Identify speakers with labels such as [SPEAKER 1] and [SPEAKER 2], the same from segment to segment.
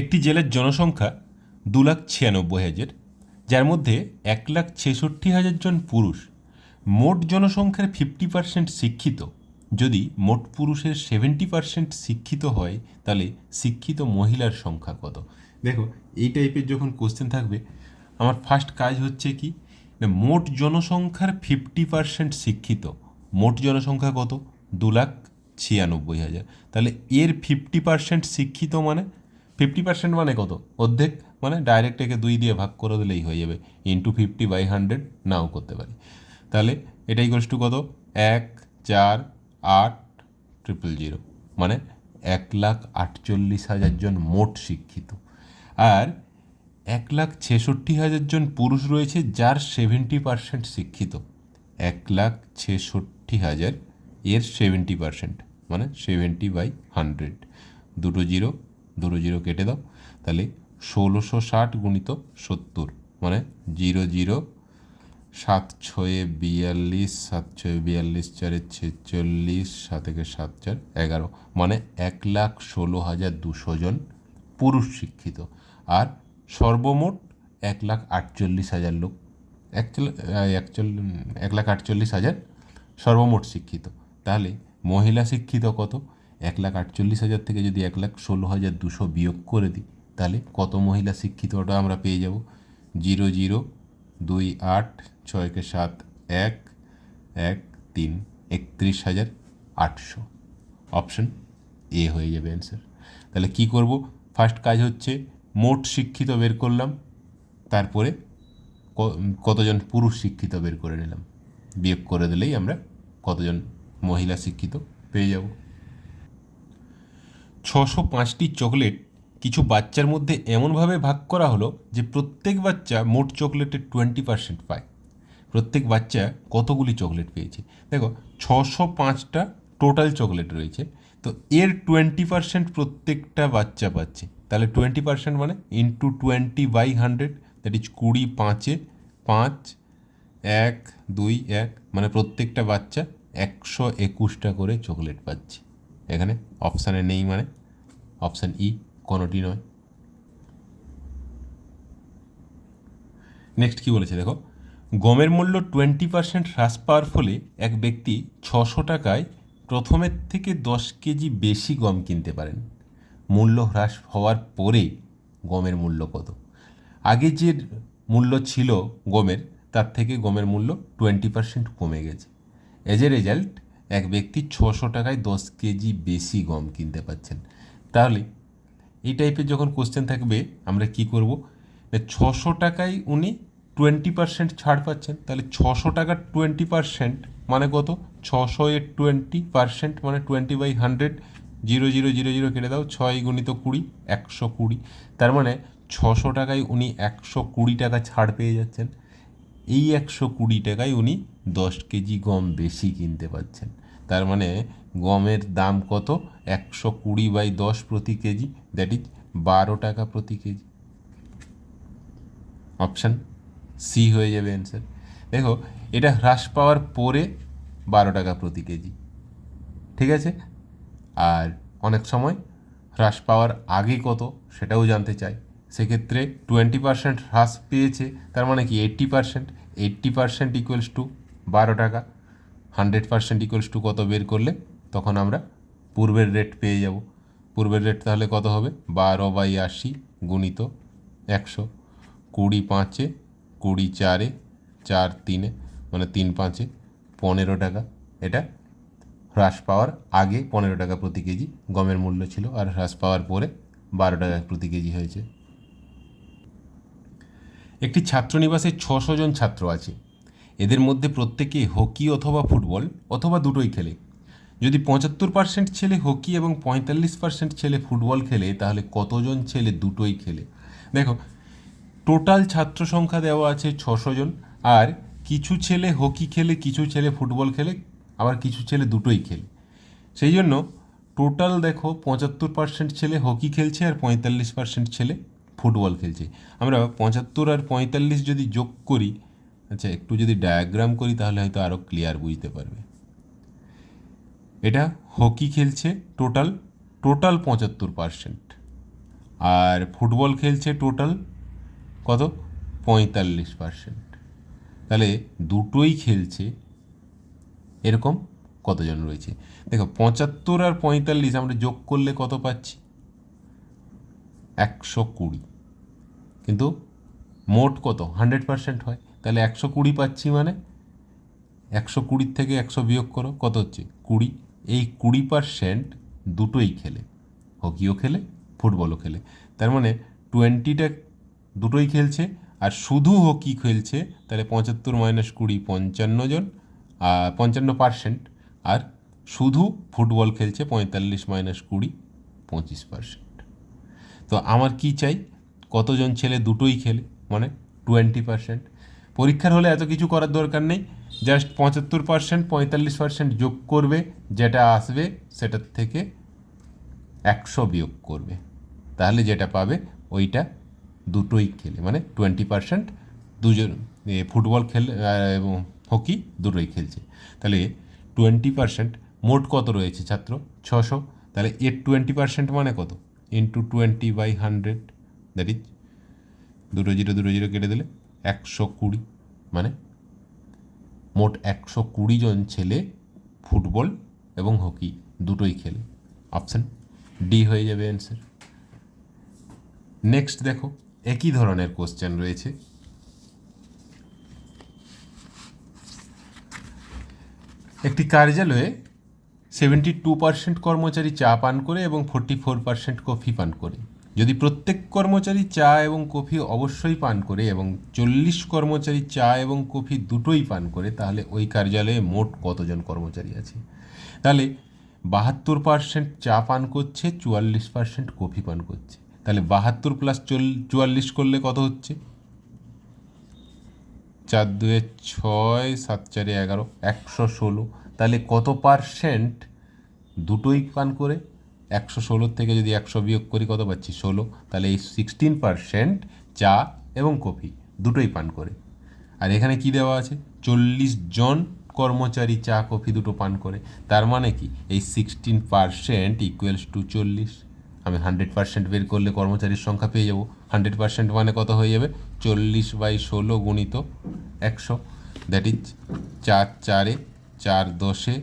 [SPEAKER 1] একটি জেলার জনসংখ্যা দু লাখ ছিয়ানব্বই হাজার, যার মধ্যে এক লাখ ছেষট্টি হাজার জন পুরুষ। মোট জনসংখ্যার ফিফটি পার্সেন্ট শিক্ষিত। যদি মোট পুরুষের সেভেন্টি পার্সেন্ট শিক্ষিত হয়, তাহলে শিক্ষিত মহিলার সংখ্যা কত? দেখো, এই টাইপের যখন কোশ্চেন থাকবে, আমার ফার্স্ট কাজ হচ্ছে কি? না মোট জনসংখ্যার ফিফটি পার্সেন্ট শিক্ষিত। মোট জনসংখ্যা কত? দু লাখ ছিয়ানব্বই হাজার। তাহলে এর ফিফটি পার্সেন্ট শিক্ষিত মানে ফিফটি পার্সেন্ট মানে কত? অর্ধেক মানে ডাইরেক্ট একে দুই দিয়ে ভাগ করে দিলেই হয়ে যাবে। ইন্টু ফিফটি বাই হান্ড্রেড নাও করতে পারি। তাহলে এটাই গোস টু কত? এক, চার, আট ট্রিপল জিরো মানে এক লাখ আটচল্লিশ হাজার জন মোট শিক্ষিত। আর এক লাখ ছেষট্টি হাজার জন পুরুষ রয়েছে যার সেভেন্টি পার্সেন্ট শিক্ষিত। এক লাখ ছেষট্টি হাজার এর সেভেন্টি পার্সেন্ট মানে সেভেন্টি বাই হান্ড্রেড দুটো জিরো দুটো জিরো কেটে দাও, তাহলে ষোলোশো ষাট গুণিত সত্তর মানে জিরো জিরো সাত ছয়ে বিয়াল্লিশ, সাত ছয়ে বিয়াল্লিশ চারে ছেচল্লিশ, সাত সাত চার এগারো মানে এক লাখ ষোলো হাজার দুশো জন পুরুষ শিক্ষিত। আর সর্বমোট এক লাখ আটচল্লিশ হাজার লোক এক লাখ আটচল্লিশ হাজার সর্বমোট শিক্ষিত। তাহলে মহিলা শিক্ষিত কত? এক লাখ আটচল্লিশ হাজার থেকে যদি এক লাখ ষোলো হাজার দুশো বিয়োগ করে দিই, তাহলে কত মহিলা শিক্ষিত ওটা আমরা পেয়ে যাব? জিরো জিরো দুই আট ছয়কে সাত এক এক তিন, একত্রিশ হাজার আটশো। অপশন এ হয়ে যাবে অ্যান্সার। তাহলে কি করব? ফার্স্ট কাজ হচ্ছে মোট শিক্ষিত বের করলাম, তারপরে কতজন পুরুষ শিক্ষিত বের করে নিলাম। বিয়োগ করে দিলেই আমরা কতজন মহিলা শিক্ষিত পেয়ে যাব? ছশো পাঁচটি চকলেট কিছু বাচ্চার মধ্যে এমনভাবে ভাগ করা হলো যে প্রত্যেক বাচ্চা মোট চকলেটের টোয়েন্টি পার্সেন্ট পায়। প্রত্যেক বাচ্চা কতগুলি চকলেট পেয়েছে? দেখো, ছশো পাঁচটা টোটাল চকলেট রয়েছে। তো এর টোয়েন্টি পার্সেন্ট প্রত্যেকটা বাচ্চা পাচ্ছে। তাহলে টোয়েন্টি পার্সেন্ট মানে into twenty by hundred that is কুড়ি পাঁচে পাঁচ, এক, দুই, এক মানে প্রত্যেকটা বাচ্চা একশো একুশটা করে চকলেট পাচ্ছে। এখানে অপশানে নেই মানে। অপশান ই কোনোটি নয়। নেক্সট কি বলেছে দেখো, গমের মূল্য টোয়েন্টি পার্সেন্ট হ্রাস পাওয়ার ফলে এক ব্যক্তি ছশো টাকায় প্রথমের থেকে দশ কেজি বেশি গম কিনতে পারেন। মূল্য হ্রাস হওয়ার পরে গমের মূল্য কত? আগে যে মূল্য ছিল গমের, তার থেকে গমের মূল্য টোয়েন্টি পার্সেন্ট কমে গেছে। এজ এ রেজাল্ট এক ব্যক্তি ছশো টাকায় দশ কেজি বেশি গম কিনতে পাচ্ছেন তাহলে এই টাইপের যখন কোশ্চেন থাকবে, আমরা কি করব? ছশো টাকায় উনি টোয়েন্টি পার্সেন্ট ছাড় পাচ্ছেন। তাহলে ছশো টাকার টোয়েন্টি পার্সেন্ট মানে কত? ছশো এর টোয়েন্টি পার্সেন্ট মানে twenty by hundred zero zero zero zero কেটে দাও, ছয় গুণিত কুড়ি, একশো কুড়ি। তার মানে ছশো টাকায় উনি একশো কুড়ি টাকা ছাড় পেয়ে যাচ্ছেন। এই একশো কুড়ি টাকায় উনি দশ কেজি গম বেশি কিনতে পাচ্ছেন। তার মানে গমের দাম কত? একশো কুড়ি বাই দশ প্রতি কেজি। দ্যাট ইজ বারো টাকা প্রতি কেজি। অপশান সি হয়ে যাবে অ্যান্সার দেখো, এটা হ্রাস পাওয়ার পরে বারো টাকা প্রতি কেজি। ঠিক আছে? আর অনেক সময় হ্রাস পাওয়ার আগে কত সেটাও জানতে চাই। সেক্ষেত্রে টোয়েন্টি পার্সেন্ট হ্রাস পেয়েছে, তার মানে কি eighty percent eighty percent equals to বারো টাকা। হান্ড্রেড পার্সেন্ট ইকুয়ালস টু কত বের করলে? তখন আমরা পূর্বের রেট পেয়ে যাব। পূর্বের রেট তাহলে কত হবে? বারো বাই আশি গুণিত একশো। কুড়ি পাঁচে, কুড়ি চারে, চার তিনে মানে তিন পাঁচে পনেরো টাকা। এটা হ্রাস পাওয়ার আগে পনেরো টাকা প্রতি কেজি গমের মূল্য ছিল আর হ্রাস পাওয়ার পরে বারো টাকা প্রতি কেজি হয়েছে। একটি ছাত্রনিবাসে ছশো জন ছাত্র আছে। এদের মধ্যে প্রত্যেকে হকি অথবা ফুটবল অথবা দুটোই খেলে। যদি পঁচাত্তর পার্সেন্ট ছেলে হকি এবং পঁয়তাল্লিশ পার্সেন্ট ছেলে ফুটবল খেলে, তাহলে কতজন ছেলে দুটোই খেলে? দেখো টোটাল ছাত্র সংখ্যা দেওয়া আছে ছশো জন, আর কিছু ছেলে হকি খেলে, কিছু ছেলে ফুটবল খেলে, আবার কিছু ছেলে দুটোই খেলে। সেই জন্য টোটাল দেখো, পঁচাত্তর পার্সেন্ট ছেলে হকি খেলছে আর পঁয়তাল্লিশ পার্সেন্ট ছেলে ফুটবল খেলছে। আমরা পঁচাত্তর আর পঁয়তাল্লিশ যদি যোগ করি আচ্ছা একটু যদি ডায়াগ্রাম করি, তাহলে হয়তো আরও ক্লিয়ার বুঝতে পারবে। এটা হকি খেলছে টোটাল টোটাল পঁচাত্তর পার্সেন্ট আর ফুটবল খেলছে টোটাল কত? পঁয়তাল্লিশ পার্সেন্ট তাহলে দুটোই খেলছে, এরকম কতজন রয়েছে? দেখো, পঁচাত্তর আর পঁয়তাল্লিশ আমরা যোগ করলে কত পাচ্ছি? একশো কুড়ি। কিন্তু মোট কত? হান্ড্রেড পার্সেন্ট হয়। তাহলে একশো কুড়ি পাচ্ছি মানে? একশো কুড়ির থেকে একশো বিয়োগ করো, কত হচ্ছে? কুড়ি। এই কুড়ি পার্সেন্ট দুটোই খেলে। হকিও খেলে, ফুটবলও খেলে। তার মানে টোয়েন্টিটা দুটোই খেলছে আর শুধু হকি খেলছে, তাহলে পঁচাত্তর মাইনাস কুড়ি, পঞ্চান্ন জন পঞ্চান্ন পার্সেন্ট আর শুধু ফুটবল খেলছে পঁয়তাল্লিশ মাইনাস কুড়ি, পঁচিশ পার্সেন্ট তো আমার কি চাই? কতজন ছেলে দুটোই খেলে? মানে টোয়েন্টি পার্সেন্ট পরীক্ষার হলে এত কিছু করার দরকার নেই। জাস্ট পঁচাত্তর পার্সেন্ট পঁয়তাল্লিশ পার্সেন্ট যোগ করবে, যেটা আসবে, সেটার থেকে একশো বিয়োগ করবে। তাহলে যেটা পাবে, ওইটা দুটোই খেলে। মানে টোয়েন্টি পার্সেন্ট দুজন ফুটবল খেল এবং হকি দুটোই খেলছে। তাহলে টোয়েন্টি পার্সেন্ট মোট কত রয়েছে ছাত্র? ছশো। তাহলে এর টোয়েন্টি পার্সেন্ট মানে কত? Into twenty by hundred that is দুটো জিরো দুটো জিরো কেটে দিলে একশো কুড়ি। মানে মোট একশো কুড়ি জন ছেলে ফুটবল এবং হকি দুটোই খেলে। অপশান ডি হয়ে যাবে অ্যান্সার নেক্সট দেখো, একই ধরনের কোশ্চেন রয়েছে। একটি কার্যালয়ে সেভেন্টি টু পার্সেন্ট কর্মচারী চা পান করে এবং ফোর্টি ফোর পার্সেন্ট কফি পান করে। যদি প্রত্যেক কর্মচারী চা এবং কফি অবশ্যই পান করে এবং চল্লিশ কর্মচারী চা এবং কফি দুটোই পান করে, তাহলে ওই কার্যালয়ে মোট কতজন কর্মচারী আছে? তাহলে বাহাত্তর পার্সেন্ট চা পান করছে, চুয়াল্লিশ পার্সেন্ট কফি পান করছে। তাহলে বাহাত্তর প্লাস চুয়াল্লিশ করলে কত হচ্ছে? চার দুয়ে ছয়, সাত চারে এগারো, একশো ষোলো। তাহলে কত পার্সেন্ট দুটোই পান করে? একশো ষোলোর থেকে যদি একশো বিয়োগ করি কত পাচ্ছি? ষোলো। তাহলে এই সিক্সটিন পার্সেন্ট চা এবং কফি দুটোই পান করে। আর এখানে কি দেওয়া আছে? চল্লিশ জন কর্মচারী চা, কফি দুটো পান করে। তার মানে কি? এই সিক্সটিন পার্সেন্ট ইকুয়ালস টু চল্লিশ। আমি হান্ড্রেড পার্সেন্ট বের করলে কর্মচারীর সংখ্যা পেয়ে যাব। হান্ড্রেড পার্সেন্ট মানে কত হয়ে যাবে? চল্লিশ বাই ষোলো গুণিত একশো। দ্যাট ইজ চার চারে, চার দশে,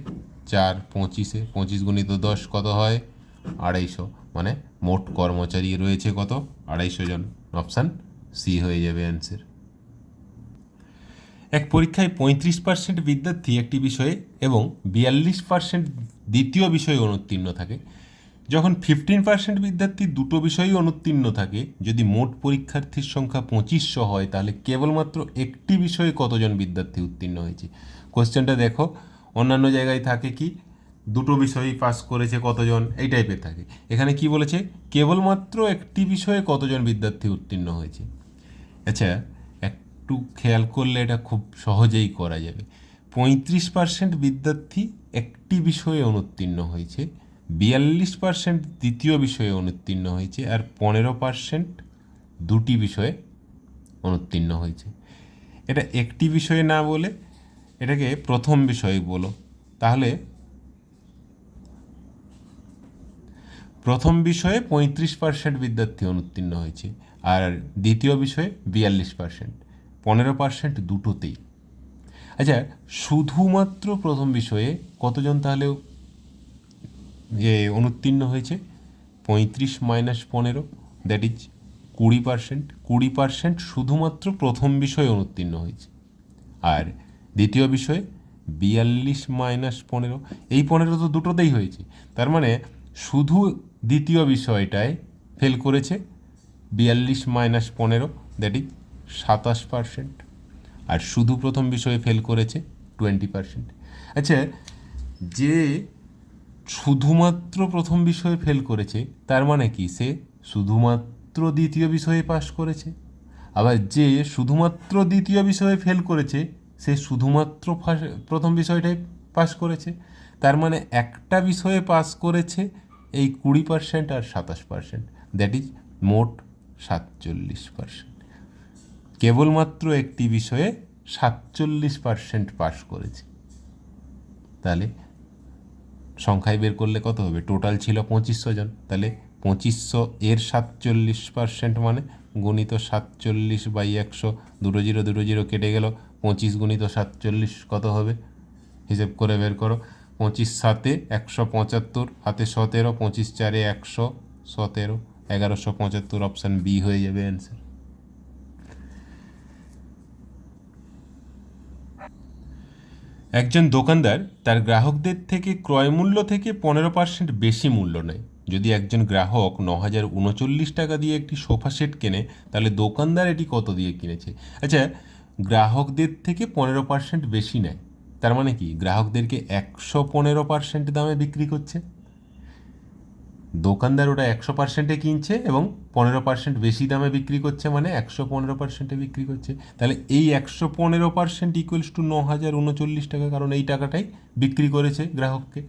[SPEAKER 1] চার পঁচিশে, পঁচিশ গুণিত দশ কত হয়? আড়াইশো। মানে মোট কর্মচারী রয়েছে কত? আড়াইশো জন। অপশান সি হয়ে যাবে অ্যান্সার। এক পরীক্ষায় পঁয়ত্রিশ পার্সেন্ট বিদ্যার্থী একটি বিষয়ে এবং বিয়াল্লিশ পার্সেন্ট দ্বিতীয় বিষয়ে অনুত্তীর্ণ থাকে। যখন ফিফটিন পার্সেন্ট বিদ্যার্থী দুটো বিষয়েই অনুত্তীর্ণ থাকে, যদি মোট পরীক্ষার্থীর সংখ্যা পঁচিশশো হয়, তাহলে কেবলমাত্র একটি বিষয়ে কতজন বিদ্যার্থী উত্তীর্ণ হয়েছে? কোশ্চেনটা দেখো। অন্যান্য জায়গায় থাকে কি? দুটো বিষয়ই পাস করেছে কতজন, এই টাইপের থাকে। এখানে কি বলেছে? কেবলমাত্র একটি বিষয়ে কতজন বিদ্যার্থী উত্তীর্ণ হয়েছে। আচ্ছা একটু খেয়াল করলে এটা খুব সহজেই করা যাবে। পঁয়ত্রিশ পার্সেন্ট বিদ্যার্থী একটি বিষয়ে অনুত্তীর্ণ হয়েছে, বিয়াল্লিশ পার্সেন্ট দ্বিতীয় বিষয়ে অনুত্তীর্ণ হয়েছে, আর পনেরো পার্সেন্ট দুটি বিষয়ে অনুত্তীর্ণ হয়েছে। এটা একটি বিষয়ে না বলে এটাকে প্রথম বিষয়ে বলো। তাহলে প্রথম বিষয়ে পঁয়ত্রিশ পার্সেন্ট বিদ্যার্থী অনুত্তীর্ণ হয়েছে আর দ্বিতীয় বিষয়ে বিয়াল্লিশ পার্সেন্ট পনেরো পার্সেন্ট দুটোতেই। আচ্ছা শুধুমাত্র প্রথম বিষয়ে কতজন তাহলে যে অনুত্তীর্ণ হয়েছে? পঁয়ত্রিশ মাইনাস পনেরো দ্যাট ইজ কুড়ি পার্সেন্ট কুড়ি পার্সেন্ট শুধুমাত্র প্রথম বিষয়ে অনুত্তীর্ণ হয়েছে। আর দ্বিতীয় বিষয়ে বিয়াল্লিশ মাইনাস পনেরো, এই পনেরো তো দুটোতেই হয়েছে। তার মানে শুধু দ্বিতীয় বিষয়টায় ফেল করেছে, বিয়াল্লিশ মাইনাস পনেরো দ্যাট ইজ সাতাশ পার্সেন্ট আর শুধু প্রথম বিষয়ে ফেল করেছে টোয়েন্টি পার্সেন্ট আচ্ছা যে শুধুমাত্র প্রথম বিষয়ে ফেল করেছে, তার মানে কি? সে শুধুমাত্র দ্বিতীয় বিষয়ে পাশ করেছে। আবার যে শুধুমাত্র দ্বিতীয় বিষয়ে ফেল করেছে, সে শুধুমাত্র প্রথম বিষয়টাই পাস করেছে। তার মানে একটা বিষয়ে পাস করেছে এই কুড়ি পার্সেন্ট আর সাতাশ পার্সেন্ট দ্যাট ইজ মোট সাতচল্লিশ পার্সেন্ট কেবলমাত্র একটি বিষয়ে সাতচল্লিশ পার্সেন্ট পাস করেছে। তাহলে সংখ্যায় বের করলে কত হবে? টোটাল ছিল পঁচিশশো জন। তাহলে পঁচিশশো এর সাতচল্লিশ পার্সেন্ট মানে গুণিত সাতচল্লিশ বাই একশো, দুটো জিরো দুটো জিরো কেটে গেল, পঁচিশ গুণিত সাতচল্লিশ কত হবে? হিসেব করে বের করো। পঁচিশ সাতে একশো পঁচাত্তর, হাতে সতেরো, পঁচিশ চারে একশো সতেরো, এগারোশো পঁচাত্তর অপশান বি হয়ে যাবে অ্যান্সার একজন দোকানদার তার গ্রাহকদের থেকে ক্রয় মূল্য থেকে পনেরো পার্সেন্ট বেশি মূল্য নেয়। যদি একজন গ্রাহক ন হাজার উনচল্লিশ টাকা দিয়ে একটি সোফা সেট কেনে, তাহলে দোকানদার এটি কত দিয়ে কিনেছে? আচ্ছা গ্রাহকদের থেকে পনেরো পার্সেন্ট বেশি নেয়। তার মানে কি? গ্রাহকদেরকে একশো পনেরো পার্সেন্ট দামে বিক্রি করছে। দোকানদার ওটা একশো পার্সেন্টে কিনছে এবং পনেরো পার্সেন্ট বেশি দামে বিক্রি করছে মানে একশো পনেরো পার্সেন্টে বিক্রি করছে। তাহলে এই একশো পনেরো পার্সেন্ট ইকুয়ালস টু ন হাজার উনচল্লিশ টাকা কারণ এই টাকাটাই বিক্রি করেছে গ্রাহককে।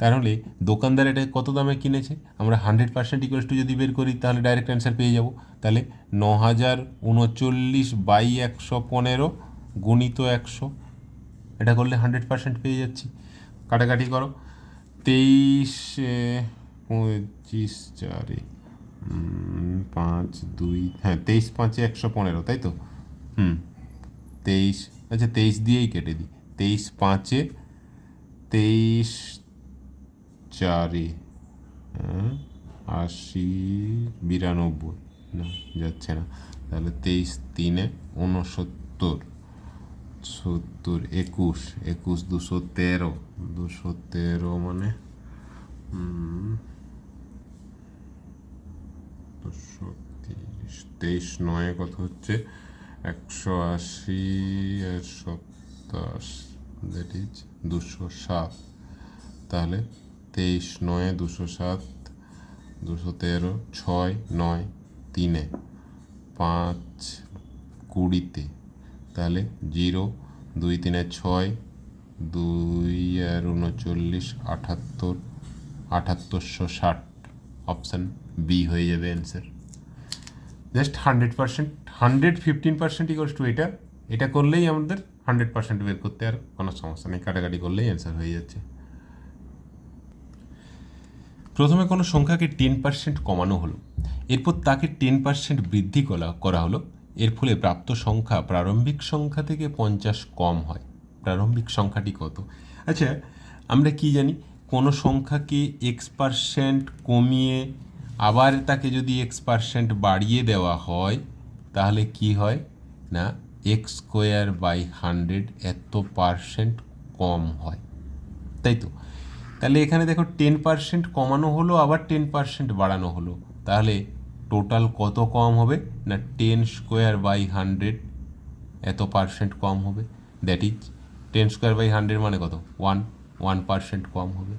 [SPEAKER 1] তাহলে দোকানদার এটা কত দামে কিনেছে? আমরা হান্ড্রেড পার্সেন্ট ইকুয়ালস টু যদি বের করি তাহলে ডাইরেক্ট অ্যান্সার পেয়ে যাব। তাহলে ন হাজার উনচল্লিশ বাই একশো পনেরো গুণিত একশো এটা করলে হান্ড্রেড পার্সেন্ট পেয়ে যাচ্ছি। কাটাকাটি করো। তেইশ পঁচিশ চারে পাঁচ দুই হ্যাঁ তেইশ পাঁচে একশো পনেরো তাই তো? হুম তেইশ আচ্ছা তেইশ দিয়েই কেটে দিই। তেইশ পাঁচে তেইশ চারে হ্যাঁ, আশি বিরানব্বই না যাচ্ছে না। তাহলে তেইশ তিনে ঊনসত্তর সত্তর, একুশ একুশ দুশো তেরো দুশো তেরো মানে দুশো তিরিশ, তেইশ, নয় কত হচ্ছে? একশো আশি আর সপ্তাশ দ্যাট ইজ দুশো সাত। তাহলে তেইশ, নয়, দুশো সাত, দুশো তেরো, ছয়, নয়, তিনে, পাঁচ কুড়িতে। তাহলে জিরো, দুই তিনে ছয়, দুই আর উনচল্লিশ আটাত্তর আটাত্তরশো ষাট। অপশান বি হয়ে যাবে answer just hundred percent hundred fifteen percent equals to এটা। এটা করলেই আমাদের হান্ড্রেড পার্সেন্ট বের করতে আর কোনো সমস্যা নেই। কাটাকাটি করলেই অ্যান্সার হয়ে যাচ্ছে। প্রথমে কোনো সংখ্যাকে টেন পার্সেন্ট কমানো হলো। এরপর তাকে টেন পার্সেন্ট বৃদ্ধি করা হলো। এর ফলে প্রাপ্ত সংখ্যা প্রারম্ভিক সংখ্যা থেকে পঞ্চাশ কম হয়। প্রারম্ভিক সংখ্যাটি কত? আচ্ছা আমরা কি জানি? কোনো সংখ্যাকে এক্স পার্সেন্ট কমিয়ে আবার তাকে যদি এক্স পার্সেন্ট বাড়িয়ে দেওয়া হয়, তাহলে কি হয়? না এক্স স্কোয়ার বাই হান্ড্রেড এত পার্সেন্ট কম হয়। তাই তো? তাহলে এখানে দেখো টেন পার্সেন্ট কমানো হলো, আবার টেন পার্সেন্ট বাড়ানো হলো। তাহলে টোটাল কত কম হবে? না টেন স্কোয়ার বাই হান্ড্রেড এত পার্সেন্ট কম হবে। That is ten square by hundred মানে কত? ওয়ান ওয়ান পার্সেন্ট কম হবে।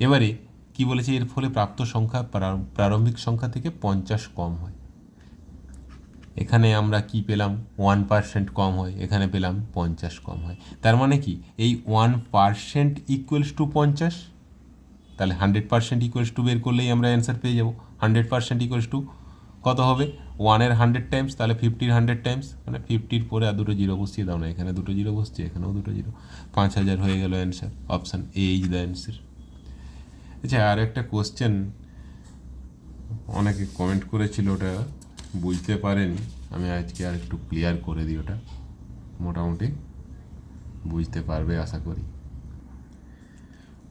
[SPEAKER 1] এবারে, কি বলেছে? এর ফলে প্রাপ্ত সংখ্যা প্রা- প্রারম্ভিক সংখ্যা থেকে পঞ্চাশ কম হয়। এখানে আমরা কি পেলাম? ওয়ান পার্সেন্ট কম হয়। এখানে পেলাম পঞ্চাশ কম হয়। তার মানে কি? এই ওয়ান পার্সেন্ট ইকুয়ালস টু পঞ্চাশ? তাহলে হান্ড্রেড পার্সেন্ট ইকুয়ালস টু বের করলেই আমরা অ্যান্সার পেয়ে যাব। হান্ড্রেড পার্সেন্ট ইকুয়ালস টু কত হবে? ওয়ানের হান্ড্রেড টাইমস তাহলে ফিফটির হান্ড্রেড টাইমস মানে ফিফটির পরে আর দুটো জিরো বসিয়ে দাও না, এখানে দুটো জিরো বসছে, এখানেও দুটো জিরো পাঁচ হাজার হয়ে গেল answer option A is the answer আচ্ছা আর একটা কোশ্চেন অনেকে কমেন্ট করেছিল ওটা, বুঝতে পারেনি, আমি আজকে আর একটু ক্লিয়ার করে দিই ওটা। মোটামুটি বুঝতে পারবে, আশা করি।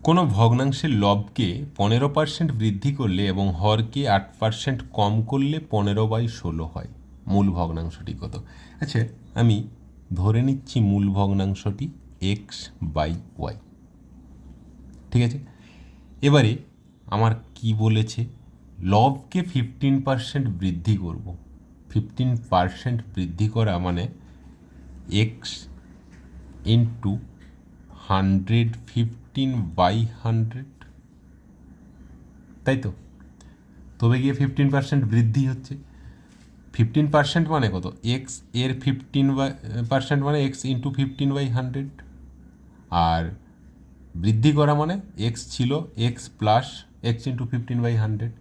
[SPEAKER 1] কোনো ভগ্নাংশের লবকে পনেরো পার্সেন্ট বৃদ্ধি করলে এবং হরকে আট পার্সেন্ট কম করলে পনেরো বাই ষোলো হয়। মূল ভগ্নাংশটি কত? আচ্ছা আমি ধরে নিচ্ছি মূল ভগ্নাংশটি এক্স বাই ওয়াই ঠিক আছে? এবারে আমার কি বলেছে? লবকে ফিফটিন পার্সেন্ট বৃদ্ধি করব। ফিফটিন পার্সেন্ট বৃদ্ধি করা মানে X into hundred fifteen by hundred তাই তো? তবে গিয়ে ফিফটিন পার্সেন্ট বৃদ্ধি হচ্ছে। ফিফটিন পার্সেন্ট মানে কত? এক্সের ফিফটিন বাই পার্সেন্ট মানে X into fifteen by hundred আর বৃদ্ধি করা মানে এক্স ছিল X plus X into fifteen by hundred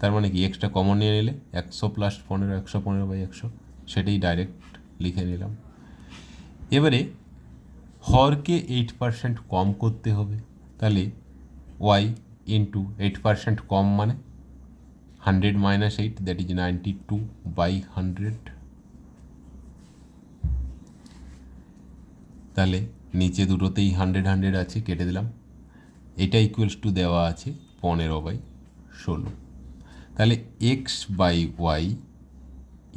[SPEAKER 1] তার মানে কি এক্সটা কমন নিয়ে নিলে একশো প্লাস পনেরো, একশো পনেরো বাই একশো, সেটাই ডাইরেক্ট লিখে নিলাম। এবারে হরকে এইট পার্সেন্ট কম করতে হবে। তাহলে ওয়াই ইন্টু এইট পার্সেন্ট কম মানে hundred minus eight that is ninety two by hundred তাহলে নিচে দুটোতেই হান্ড্রেড হান্ড্রেড আছে, কেটে দিলাম। এটা ইকুয়ালস টু দেওয়া আছে পনেরো বাই ষোলো। তাহলে এক্স বাই ওয়াই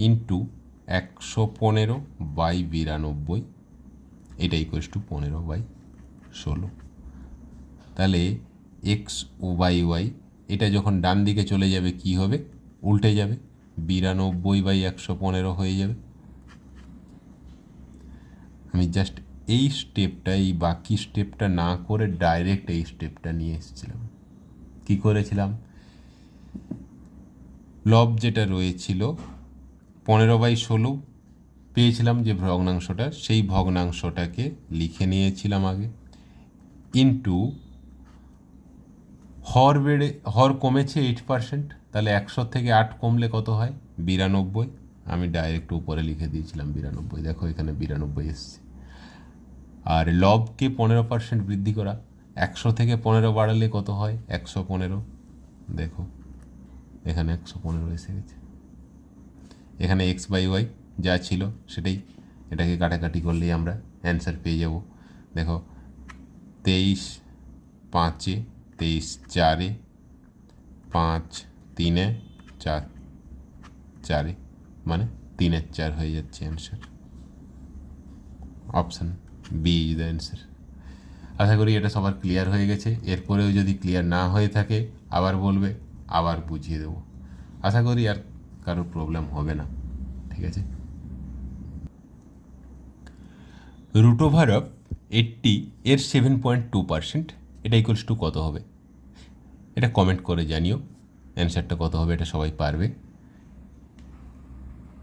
[SPEAKER 1] ইন্টু একশো পনেরো বাই বিরানব্বই। এটা ইকুয়ালস টু পনেরো বাই ষোলো। তাহলে এক্স ও বাই ওয়াই এটা যখন ডান দিকে চলে যাবে কি হবে? উল্টে যাবে। বিরানব্বই বাই একশো পনেরো হয়ে যাবে। আমি জাস্ট এই স্টেপটা এই বাকি স্টেপটা না করে ডাইরেক্ট এই স্টেপটা নিয়ে এসেছিলাম। কি করেছিলাম? লব যেটা রয়েছিল, পনেরো বাই ষোলো পেয়েছিলাম যে ভগ্নাংশটা, সেই ভগ্নাংশটাকে লিখে নিয়েছিলাম আগে। ইন্টু হর বেড়ে, হর কমেছে এইট পার্সেন্ট তাহলে একশো থেকে আট কমলে কত হয়? বিরানব্বই। আমি ডাইরেক্ট উপরে লিখে দিয়েছিলাম বিরানব্বই। দেখো এখানে বিরানব্বই এসছে। আর লবকে পনেরো পার্সেন্ট বৃদ্ধি করা, একশো থেকে পনেরো বাড়ালে কত হয়? একশো পনেরো। দেখো, এখানে একশো পনেরো এসে গেছে। এখানে এক্স বাই ওয়াই যা ছিল সেটাই এটাকে কাটাকাটি করলেই আমরা অ্যান্সার পেয়ে যাব। দেখো, তেইশ পাঁচে, তেইশ চারে, পাঁচ তিনে, চার, চারে মানে তিনের চার হয়ে যাচ্ছে answer option B is the answer আশা করি এটা সবার ক্লিয়ার হয়ে গেছে। এরপরেও যদি ক্লিয়ার না হয়ে থাকে, আবার বলবে, আবার বুঝিয়ে দেবো। আশা করি আর কারোর প্রবলেম হবে না। ঠিক আছে? রুট ওভার অফ এইটটি এর সেভেন পয়েন্ট টু পার্সেন্ট এটা ইকুয়ালস টু কত হবে? এটা কমেন্ট করে জানিও। অ্যান্সারটা কত হবে এটা সবাই পারবে।